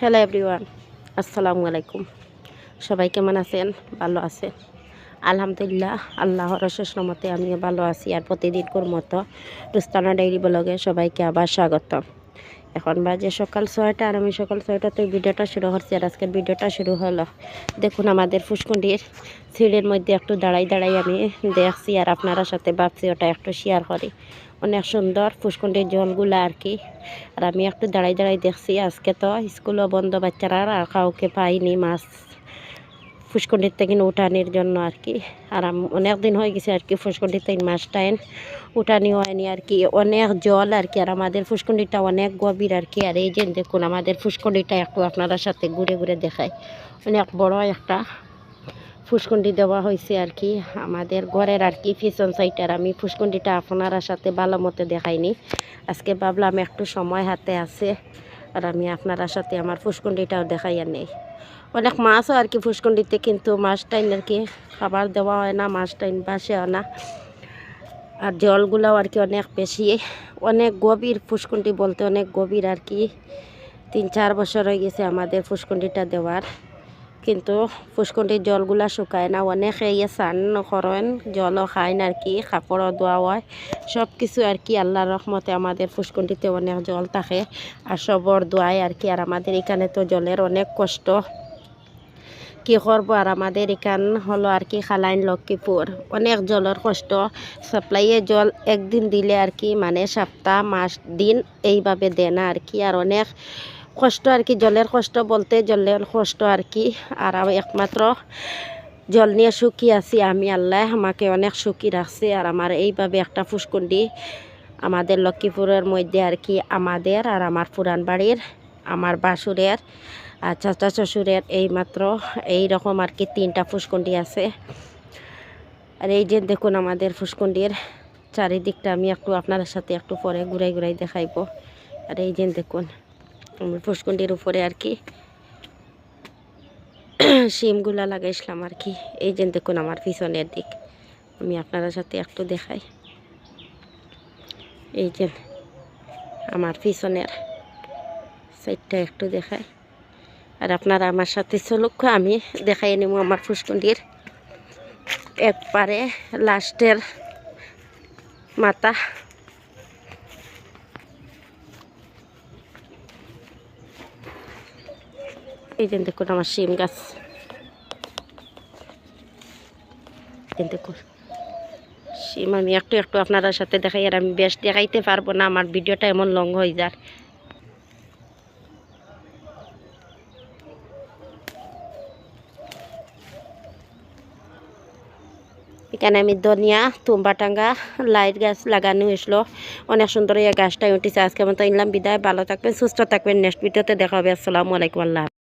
Hello everyone আসসালামু আলাইকুম সবাই কেমন আছেন? ভালো আছেন? আলহামদুলিল্লাহ, আল্লাহর অশেষ রহমতে আমি ভালো আছি। আর প্রতিদিন মতো রুস্তানা ডায়েরি ব্লগে সবাইকে আবার স্বাগত এখন বাজে সকাল ছয়টা আর আমি সকাল ছয়টাতে ভিডিওটা শুরু করছি আর আজকের ভিডিওটা শুরু হলো। দেখুন আমাদের ফুসকুন্ডির সিঁড়ির মধ্যে একটু দাঁড়াই দাঁড়াই আমি দেখছি আর আপনারা সাথে ভাবছি ওটা একটু শেয়ার করি। অনেক সুন্দর ফুসকুন্ডির জলগুলো আর কি। আর আমি একটু দাঁড়াই দাঁড়াই দেখছি, আজকে তো স্কুলও বন্ধ, বাচ্চারা আর কাউকে পাইনি মাছ। ফুসকুন্ডির থেকে উঠানির জন্য আর কি। আর অনেক দিন হয়ে গেছে আর কি ফুসকুন্ডির থেকে মাছ টাইন উঠানি হয়নি আর কি। অনেক জল আর কি, আর আমাদের ফুসকুন্ডিটা অনেক গভীর আর কি। আর এই যে দেখুন, আমাদের ফুসকুন্ডিটা একটু আপনারা সাথে ঘুরে ঘুরে দেখায় অনেক বড় একটা ফুসকুন্ডি দেওয়া হয়েছে আর কি। আমাদের ঘরের আর কি পিছন সাইডের আমি ফুসকুন্ডিটা আপনারা সাথে ভালো মতো দেখাইনি। আজকে ভাবলাম একটু সময় হাতে আছে। আর আমি আপনারা সাথে আমার ফুসকুন্ডিটাও দেখাইয়া নেই। অনেক মাছও আর কি ফুসকুন্ডিতে কিন্তু মাছ টাইন আর কি খাবার দেওয়া হয় না, মাছ টাইন বাসেও না। আর জলগুলাও আর কি অনেক বেশি। অনেক গভীর ফুসকুন্ডি বলতে অনেক গভীর আর কি। তিন চার বছর হয়ে গেছে আমাদের ফুসকুন্ডিটা দেওয়ার। কিন্তু ফুসকুন্ডির জলগুলা শুকায় না, অনেকে ইয়ে স্নান করেন, জলও খায় না আর কি, কাপড়ও ধোয়া হয়। সব কিছু আর কি আল্লাহর রহমতে আমাদের ফুসকুন্ডিতে অনেক জল থাকে। আর সবর দোয়ায় আর কি, আর আমাদের এখানে তো জলের অনেক কষ্ট। কি করব আর আমাদের এখান হলো আর কি খালাইন লক্ষ্মীপুর। অনেক জলের কষ্ট সাপ্লাইয়ে জল একদিন দিলে আর কি মানে সপ্তাহ, মাস, দিন এইভাবে দেয় না আর কি। আর অনেক কষ্ট আর কি, জলের কষ্ট বলতে জলের কষ্ট আর কি। আর একমাত্র জল নিয়ে সুখী আছি, আমি আল্লাহ আমাকে অনেক সুখী রাখছে। আর আমার এইভাবে একটা ফুসকুন্ডি আমাদের লক্ষ্মীপুরের মধ্যে আর কি আমাদের আর আমার পুরান বাড়ির, আমার বাসুরের আর চাচা শ্বশুরের এইমাত্র এই রকম আর কি তিনটা ফুসকুন্ডি আছে। আর এই যে দেখুন আমাদের ফুসকুন্ডির চারিদিকটা, আমি একটু আপনার সাথে একটু পরে ঘুরাই ঘুরাই দেখাইবো। আর এই যে দেখুন আমি ফুসকুন্ডির উপরে আর কি শিমগুলা লাগাইছিলাম আর কি। এই যে দেখুন আমার পিছনের দিক, আমি আপনার সাথে একটু দেখাই। এই যে আমার পিছনের সাইডটা একটু দেখাই। আর আপনারা আমার সাথে চলুক, আমি দেখাই নেব আমার ফুসকুন্ডির একবারে লাস্টের মাথা। এই যে দেখুন আমার শিম গাছ। দেখুন। শিম আমি একটু একটু আপনার সাথে দেখাই, আর আমি বেশ দেখাইতে পারব না, আমার ভিডিওটা এমন লং হয়ে যায়। এখানে আমি ধনিয়া তুম্বাটাঙ্গা লাইট গাছ লাগানো হয়েছিল। অনেক সুন্দর এই গাছটাই উঠেছে আজকে মতো ইনলাম বিদায়, ভালো থাকবেন, সুস্থ থাকবেন। নেক্সট ভিডিওতে দেখা হবে। আসসালামু আলাইকুম, আল্লাহ।